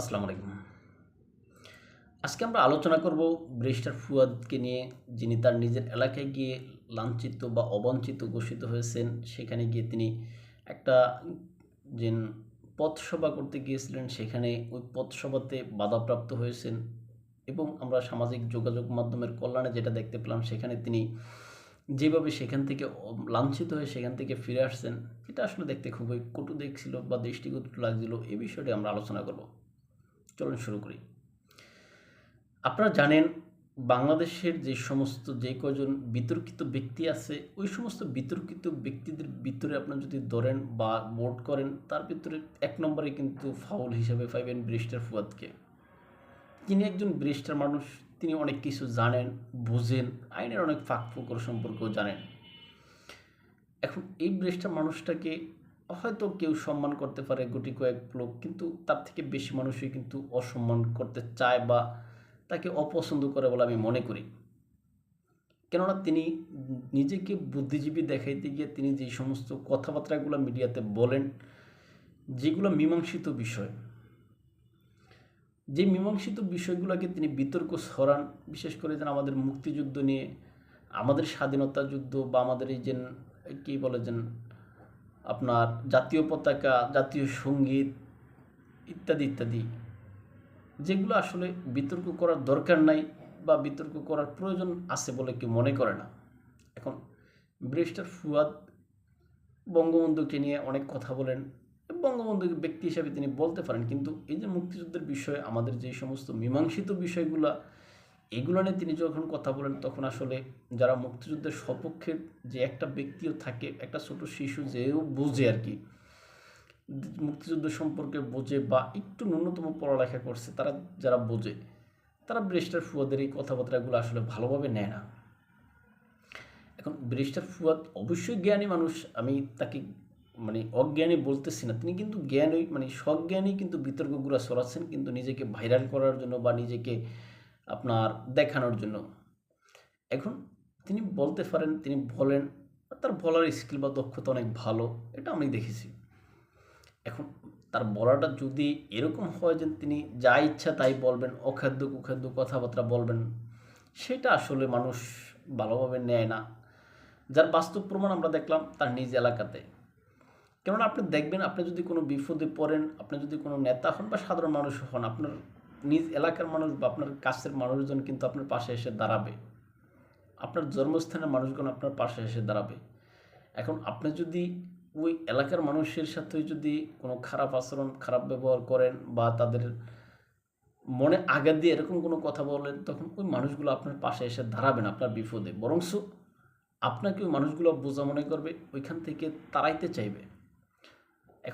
আসসালামু আলাইকুম। আজকে আমরা আলোচনা করব ব্রিস্টার ফুয়াদকে নিয়ে, যিনি তার নিজের এলাকায় গিয়ে লাঞ্ছিত বা অবাঞ্ছিত ঘোষিত হয়েছেন। সেখানে গিয়ে তিনি একটা যে পথসভা করতে গিয়েছিলেন। সেখানে ওই পথসভাতে বাধাপ্রাপ্ত হয়েছেন এবং আমরা সামাজিক যোগাযোগ মাধ্যমের কল্যাণে যেটা দেখতে পেলাম, সেখানে তিনি যেভাবে সেখান থেকে লাঞ্ছিত হয়ে সেখান থেকে ফিরে আসছেন, এটা আসলে দেখতে খুবই কটু দেখছিল বা দৃষ্টিকটু লাগছিল। এই বিষয়টি আমরা আলোচনা করব। চলুন শুরু করি। আপনারা জানেন, বাংলাদেশের যে সমস্ত যে কজন বিতর্কিত ব্যক্তি আছে, ওই সমস্ত বিতর্কিত ব্যক্তিদের ভিতরে আপনারা যদি ধরেন বা ভোট করেন, তার ভিতরে এক নম্বরে কিন্তু ফাউল হিসেবে পাইবেন ব্রিস্টার ফুয়াদকে। তিনি একজন ব্রিস্টার মানুষ, তিনি অনেক কিছু জানেন, বুঝেন, আইনের অনেক ফাঁক সম্পর্কেও জানেন। এখন এই ব্রিস্টার মানুষটাকে হয়তো কেউ সম্মান করতে পারে গুটি কয়েক লোক, কিন্তু তার থেকে বেশি মানুষই কিন্তু অসম্মান করতে চায় বা তাকে অপছন্দ করে বলে আমি মনে করি। কেননা তিনি নিজেকে বুদ্ধিজীবী দেখাইতে গিয়ে তিনি যে সমস্ত কথাবার্তাগুলো মিডিয়াতে বলেন, যেগুলো মীমাংসিত বিষয়, যে মীমাংসিত বিষয়গুলোকে তিনি বিতর্ক ছড়ান, বিশেষ করে যেন আমাদের মুক্তিযুদ্ধ নিয়ে, আমাদের স্বাধীনতা যুদ্ধ বা আমাদের এই যে, কী বলে যেন আপনার জাতীয় পতাকা, জাতীয় সংগীত ইত্যাদি ইত্যাদি। যেগুলো আসলে বিতর্ক করার দরকার নাই বা বিতর্ক করার প্রয়োজন আছে বলে কেউ মনে করে না। এখন ব্রিস্টার ফুয়াদ বঙ্গবন্ধুকে নিয়ে অনেক কথা বলেন, বঙ্গবন্ধুকে ব্যক্তি হিসাবে তিনি বলতে পারেন, কিন্তু এই যে মুক্তিযুদ্ধের বিষয়ে, আমাদের যে সমস্ত মীমাংসিত বিষয়গুলো এগুলো নিয়ে তিনি যখন কথা বলেন, তখন আসলে যারা মুক্তিযুদ্ধের সপক্ষের যে একটা ব্যক্তিও থাকে, একটা ছোট শিশু যেও বোঝে আর কি। মুক্তিযুদ্ধ সম্পর্কে বোঝে বা একটু ন্যূনতম পড়ালেখা করছে, তারা যারা বোঝে, তারা ব্রিস্টার ফুয়াদের এই কথাবার্তাগুলো আসলে ভালোভাবে নেয় না। এখন ব্রিস্টার ফুয়াদ অবশ্যই জ্ঞানী মানুষ, আমি তাকে মানে অজ্ঞানী বলতেছি না। তিনি কিন্তু জ্ঞানী মানে সজ্ঞানী কিন্তু বিতর্কগুলো সরাচ্ছেন কিন্তু নিজেকে ভাইরাল করার জন্য বা নিজেকে আপনার দেখানোর জন্য। এখন তিনি বলতে পারেন, তিনি বলেন, তার বলার স্কিল বা দক্ষতা অনেক ভালো, এটা আমি দেখেছি। এখন তার বলাটা যদি এরকম হয় যে তিনি যা ইচ্ছা তাই বলবেন, অখাদ্য কুখাদ্য কথাবার্তা বলবেন, সেটা আসলে মানুষ ভালোভাবে নেয় না। যার বাস্তব প্রমাণ আমরা দেখলাম তার নিজ এলাকাতে। কেননা আপনি দেখবেন, আপনি যদি কোনো বিপদে পড়েন, আপনি যদি কোনো নেতা হন বা সাধারণ মানুষ হন, আপনার নিজ এলাকার মানুষ বা আপনার কাছের মানুষজন কিন্তু আপনার পাশে এসে দাঁড়াবে। আপনার জন্মস্থানের মানুষজন আপনার পাশে এসে দাঁড়াবে। এখন আপনি যদি ওই এলাকার মানুষের সাথে যদি কোনো খারাপ আচরণ, খারাপ ব্যবহার করেন বা তাদের মনে আঘাত দিয়ে এরকম কোনো কথা বলেন, তখন ওই মানুষগুলো আপনার পাশে এসে দাঁড়াবে না আপনার বিপদে। বরংস আপনাকে ওই মানুষগুলো বোঝা মনে করবে, ওইখান থেকে তাড়াইতে চাইবে।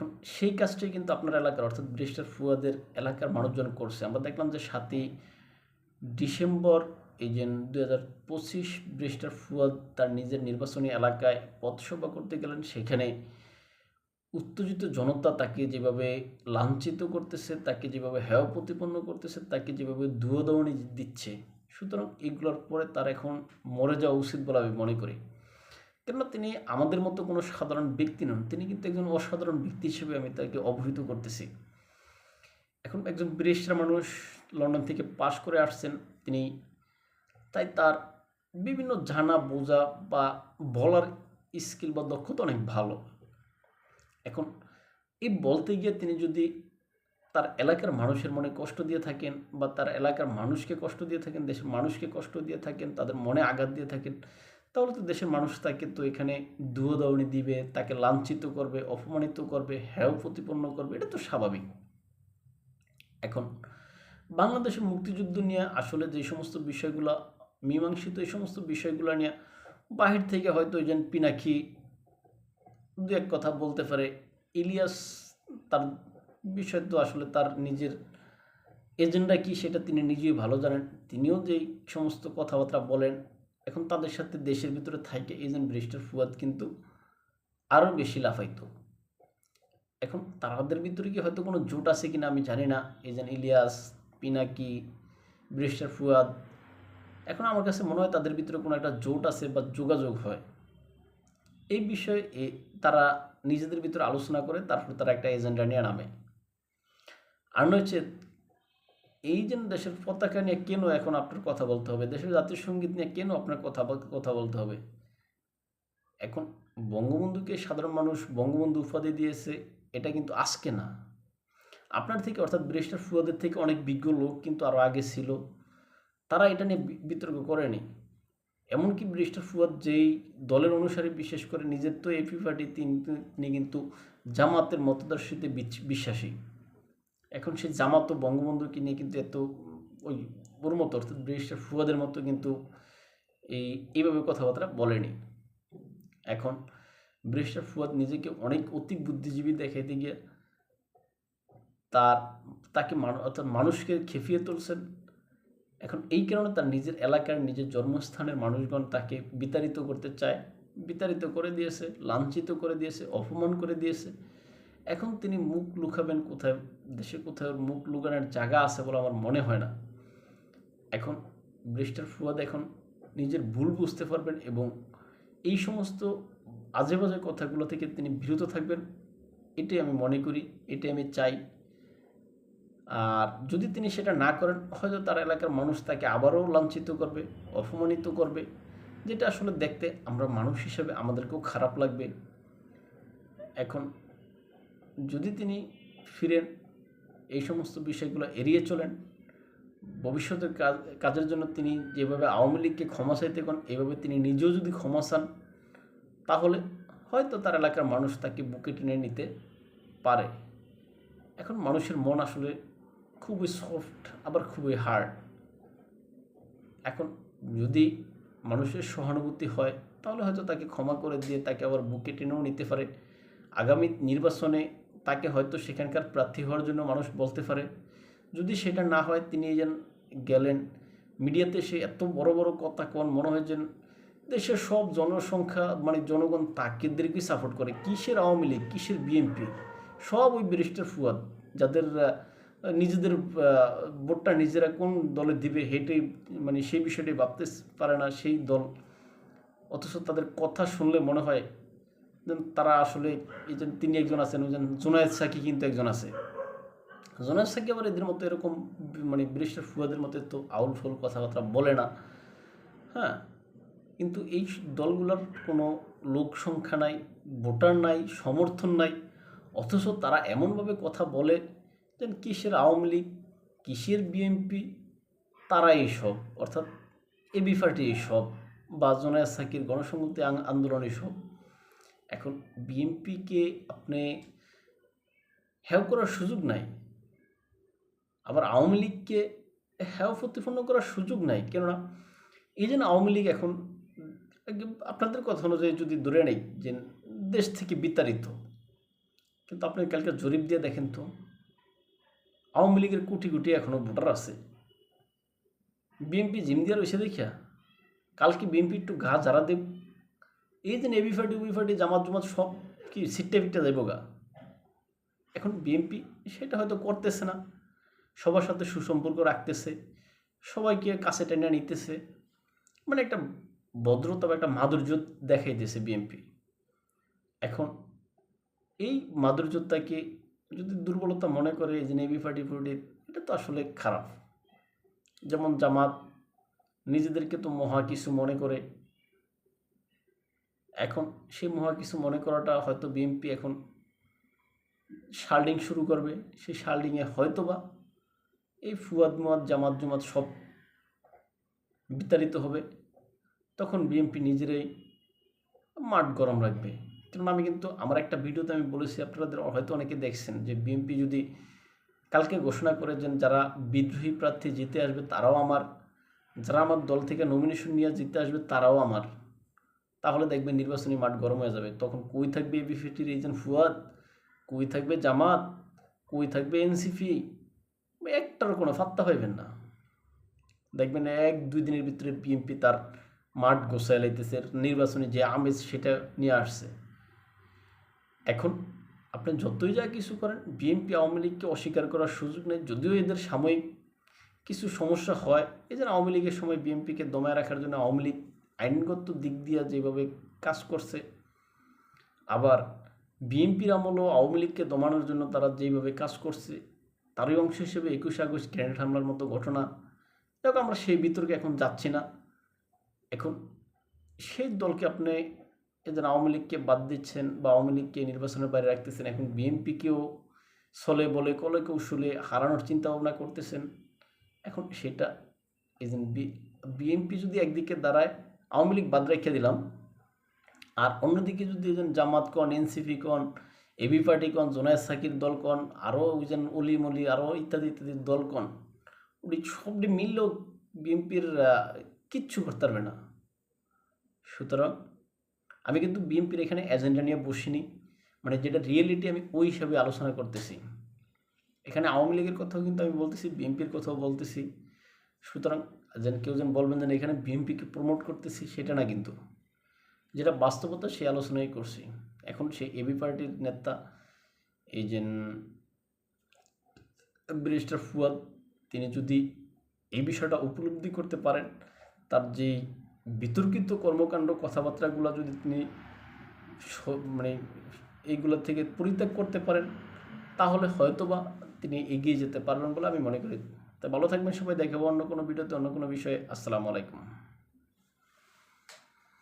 এখন সেই কাজটাই কিন্তু আপনার এলাকার, অর্থাৎ ব্রিস্টার ফুয়াদের এলাকার মানুষজন করছে। আমরা দেখলাম যে সাতই ডিসেম্বর এই যে দুই হাজার পঁচিশ ব্রিস্টার ফুয়াদ তার নিজের নির্বাচনী এলাকায় পথসভা করতে গেলেন, সেখানে উত্তেজিত জনতা তাকে যেভাবে লাঞ্ছিত করতেছে, তাকে যেভাবে হেয় প্রতিপন্ন করতেছে, তাকে যেভাবে দুয়োদমনি দিচ্ছে, সুতরাং এগুলোর পরে তার এখন মরে যাওয়া উচিত বলে আমি মনে করি। কেননা তিনি আমাদের মতো কোনো সাধারণ ব্যক্তি নন। তিনি কিন্তু একজন অসাধারণ ব্যক্তি হিসেবে আমি তাকে অবহিত করতেছি। এখন একজন ব্রিটিশরা মানুষ লন্ডন থেকে পাশ করে আসছেন, তিনি তাই তার বিভিন্ন জানা বোঝা বা বলার স্কিল বা দক্ষতা অনেক ভালো। এখন এই বলতে গিয়ে তিনি যদি তার এলাকার মানুষের মনে কষ্ট দিয়ে থাকেন বা তার এলাকার মানুষকে কষ্ট দিয়ে থাকেন, দেশের মানুষকে কষ্ট দিয়ে থাকেন, তাদের মনে আঘাত দিয়ে থাকেন তাহলে তো দেশের মানুষ তাকে তো এখানে দুয়ো দুয়োদাউনি দিবে, তাকে লাঞ্ছিত করবে, অপমানিত করবে, হেয় প্রতিপন্ন করবে, এটা তো স্বাভাবিক। এখন বাংলাদেশের মুক্তিযুদ্ধ নিয়ে আসলে যে সমস্ত বিষয়গুলো, মীমাংসিত এই সমস্ত বিষয়গুলো নিয়ে বাহির থেকে হয়তো ওই যে পিনাকি দু এক কথা বলতে পারে, ইলিয়াস তার বিষয় তো আসলে তার নিজের এজেন্ডা কি সেটা তিনি নিজেই ভালো জানেন, তিনিও যেই সমস্ত কথাবার্তা বলেন এখন তাদের সাথে দেশের ভিতরে থাকে এজেন্ট ব্রিস্টার ফুয়াদ কিন্তু আরও বেশি লাফাইতো। এখন তাদের ভিতরে কি হয়তো কোনো জোট আছে কিনা আমি জানি না। এজেন্ট ইলিয়াস, পিনাকি, ব্রিস্টার ফুয়াদ, এখন আমার কাছে মনে হয় তাদের ভিতরে কোনো একটা জোট আছে বা যোগাযোগ হয়। এই বিষয়ে তারা নিজেদের ভিতরে আলোচনা করে, তারপর তারা একটা এজেন্ডা নিয়ে নামে। আর হচ্ছে এই যে দেশের পতাকা নিয়ে কেন এখন আপনার কথা বলতে হবে? দেশের জাতীয় সংগীত নিয়ে কেন আপনার কথা কথা বলতে হবে? এখন বঙ্গবন্ধুকে সাধারণ মানুষ বঙ্গবন্ধু উপাধি দিয়েছে, এটা কিন্তু আজকে না। আপনার থেকে অর্থাৎ ব্যারিস্টার ফুয়াদের থেকে অনেক বিজ্ঞ লোক কিন্তু আরও আগে ছিল, তারা এটা নিয়ে বিতর্ক করেনি। এমনকি ব্যারিস্টার ফুয়াদ যেই দলের অনুসারী, বিশেষ করে নিজের তো এপি পার্টি তিনি কিন্তু জামাতের মতদর্শীতে বিশ্বাসী। এখন সে জামাত ও বঙ্গবন্ধুকে নিয়ে কিন্তু এত, ওই ওর মতো অর্থাৎ ব্যারিস্টার ফুয়াদের মতো কিন্তু এই, এইভাবে কথাবার্তা বলেনি। এখন ব্যারিস্টার ফুয়াদ নিজেকে অনেক অতি বুদ্ধিজীবী দেখাইতে গিয়ে তার, তাকে অর্থাৎ মানুষকে খেপিয়ে তুলছেন। এখন এই কারণে তার নিজের এলাকার নিজের জন্মস্থানের মানুষগণ তাকে বিতাড়িত করতে চায়। বিতাড়িত করে দিয়েছে, লাঞ্ছিত করে দিয়েছে, অপমান করে দিয়েছে। এখন তিনি মুখ লুকাবেন কোথায়? দেশে কোথায়? মুখ লুকানোর জায়গা আছে বলে আমার মনে হয় না। এখন ব্রিস্টার ফুয়াদ এখন নিজের ভুল বুঝতে পারবেন এবং এই সমস্ত আজে বাজে কথাগুলো থেকে তিনি বিরত থাকবেন। এটাই আমি মনে করি, এটাই আমি চাই। আর যদি তিনি সেটা না করেন, হয়তো তার এলাকার মানুষ তাকে আবারও লাঞ্ছিত করবে, অপমানিত করবে। যেটা আসলে দেখতে আমরা মানুষ হিসেবে আমাদেরকেও খারাপ লাগবে। এখন যদি তিনি ফিরেন, এই সমস্ত বিষয়গুলো এড়িয়ে চলেন, ভবিষ্যতের কাজ, কাজের জন্য তিনি যেভাবে আওয়ামী লীগকে ক্ষমা চাইতে কোন এইভাবে তিনি নিজেও যদি ক্ষমা চান, তাহলে হয়তো তার এলাকার মানুষ তাকে বুকে টেনে নিতে পারে। এখন মানুষের মন আসলে খুবই সফট আবার খুবই হার্ড এখন যদি মানুষের সহানুভূতি হয়, তাহলে হয়তো তাকে ক্ষমা করে দিয়ে তাকে আবার বুকে টেনেও নিতে পারে। আগামী নির্বাচনে তাকে হয়তো সেখানকার প্রার্থী হওয়ার জন্য মানুষ বলতে পারে। যদি সেটা না হয়, তিনি যেন গেলেন। মিডিয়াতে সে এত বড় বড় কথা কন মনে হয় যেন দেশের সব জনসংখ্যা মানে জনগণ তাকেদেরকে সাপোর্ট করে। কিসের আওয়ামী লীগ? কিসের বিএনপি সব ওই ব্যারিস্টার ফুয়াদ, যাদের নিজেদের ভোটটা নিজেরা কোন দলে দিবে হেঁটেই মানে সেই বিষয়টি ভাবতে পারে না সেই দল। অথচ তাদের কথা শুনলে মনে হয় তারা আসলে এই যে তিনি একজন আছেন, ওই জুনায়েদ সাকি কিন্তু একজন আছে। জুনায়েদ সাকি আবার এদের মতো এরকম মানে ব্যারিস্টার ফুয়াদের মতো তো আউল ফুল কথাবার্তা বলে না। হ্যাঁ কিন্তু এই দলগুলোর কোনো লোক সংখ্যা নাই, ভোটার নাই, সমর্থন নাই, অথচ তারা এমনভাবে কথা বলে যেন কিসের আওয়ামী লীগ, কিসের বিএনপি তারা এইসব অর্থাৎ এবি পার্টি এইসব বা জোনায়াদ সাকির গণসংহতি আন্দোলন এইসব এখন বিএনপিকে আপনি হ্যাও করার সুযোগ নাই। আবার আওয়ামী লীগকে হ্যাও প্রতিপন্ন করার সুযোগ নাই। কেননা এই যে আওয়ামী লীগ এখন, আপনাদের কথা অনুযায়ী যদি ধরে নেই যে দেশ থেকে বিতাড়িত, কিন্তু আপনি কালকে জরিপ দিয়ে দেখেন তো, আওয়ামী লীগের কোটি কোটি এখনও ভোটার আছে। বিএনপি জিম দিয়ে রয়েছে দেখিয়া, কালকে বিএনপি একটু ঘা যারা দেব এই যে এবি ফাটি উবি ফাটি, জামাত জুমাত সব কি সিটটা ফিটটা যাইব গা? এখন বিএনপি সেটা হয়তো করতেছে না। সবার সাথে সুসম্পর্ক রাখতেছে। সবাইকে কাছে টেনে নিতেছে। মানে একটা ভদ্রতা বা একটা মাধুর্য দেখাইতেছে বিএনপি। এখন এই মাধুর্যতাকে যদি দুর্বলতা মনে করে যে নেভি ফাটি ফুটি, এটা তো আসলে খারাপ। যেমন জামাত নিজেদেরকে তো মহা কিছু মনে করে। এখন সেই মহা কিছু মনে করাটা হয়তো বিএনপি এখন শাল্ডিং শুরু করবে, সেই শাল্ডিংয়ে হয়তো বা এই ফুয়াদ মুয়াদ, জামাত জুমাত সব বিতাড়িত হবে। তখন বিএনপি নিজেরাই মাঠ গরম রাখবে। কারণ আমি কিন্তু, আমার একটা ভিডিওতে আমি বলেছি, আপনাদের হয়তো অনেকে দেখছেন যে বিএনপি যদি কালকে ঘোষণা করে যে যারা বিদ্রোহী প্রার্থী জিতে আসবে, তারাও আমার, যারা আমার দল থেকে নমিনেশন নিয়ে জিতে আসবে, তারাও আমার। তাহলে দেখবেন নির্বাচনী মাঠ গরম হয়ে যাবে। তখন কই থাকবে এবিফিটির এজেন্ট ফুয়াদ? কই থাকবে জামাত? কই থাকবে এনসিপি একটার কোনো ফাত্তা পাইবেন না। দেখবেন এক, দুই দিনের ভিতরে বিএনপি তার মাঠ গোছায় লাইতেছে। নির্বাচনী যে আমেজ সেটা নিয়ে আসছে। এখন আপনি যতই যা কিছু করেন বিএনপি আওয়ামী লীগকে অস্বীকার করার সুযোগ নেই। যদিও এদের সাময়িক কিছু সমস্যা হয় এই যে আওয়ামী লীগের সময় বিএনপিকে দমায় রাখার জন্য আওয়ামী লীগ আইনগত দিক দিয়ে যেভাবে কাজ করছে, আবার বিএনপির আমলও আওয়ামী লীগকে দমানোর জন্য তারা যেভাবে কাজ করছে, তারই অংশ হিসেবে একুশে আগস্ট গ্রেনেড হামলার মতো ঘটনা, যাক আমরা সেই বিতর্কে এখন যাচ্ছি না। এখন সেই দলকে আপনি এদের আওয়ামী লীগকে বাদ দিচ্ছেন বা আওয়ামী লীগকে নির্বাচনের বাইরে রাখতেছেন, এখন বিএনপিকেও ছলে বলে কলে কৌশলে হারানোর চিন্তা ভাবনা করতেছেন। এখন সেটা বি, বিএনপি যদি একদিকে দাঁড়ায় আওয়ামী লীগ বাদ রেখে দিলাম। আর অন্যদিকে যদি এজন জামাত কন, এনসিপি কন এবি পার্টি কন, জোনায়দ সাকির দল কন, আরও ওই যেন অলি মলি, আরও ইত্যাদি ইত্যাদি দল কন ওটি সবটি মিললেও বিএনপির কিচ্ছু করতে পারবে না। সুতরাং আমি কিন্তু বিএনপির এখানে এজেন্ডা নিয়ে বসিনি। মানে যেটা রিয়েলিটি আমি ওই হিসাবে আলোচনা করতেছি। এখানে আওয়ামী লীগের কথাও কিন্তু আমি বলতেছি, বিএনপির কথাও বলতেছি। সুতরাং যেন কেউ যেন বলবেন যেন এখানে বিএনপিকে প্রমোট করতেছি, সেটা না কিন্তু। যেটা বাস্তবতা সেই আলোচনাই করছি। এখন সে এবি পার্টির নেতা, এই যে ব্যারিস্টার ফুয়াদ, তিনি যদি এই বিষয়টা উপলব্ধি করতে পারেন, তার যে বিতর্কিত কর্মকাণ্ড, কথাবার্তাগুলো যদি তিনি মানে এইগুলো থেকে পরিত্যাগ করতে পারেন, তাহলে হয়তোবা তিনি এগিয়ে যেতে পারবেন বলে আমি মনে করি। তাই ভালো থাকবেন সবাই দেখাবো অন্য কোনো ভিডিওতে অন্য কোনো বিষয়ে। আসসালামু আলাইকুম।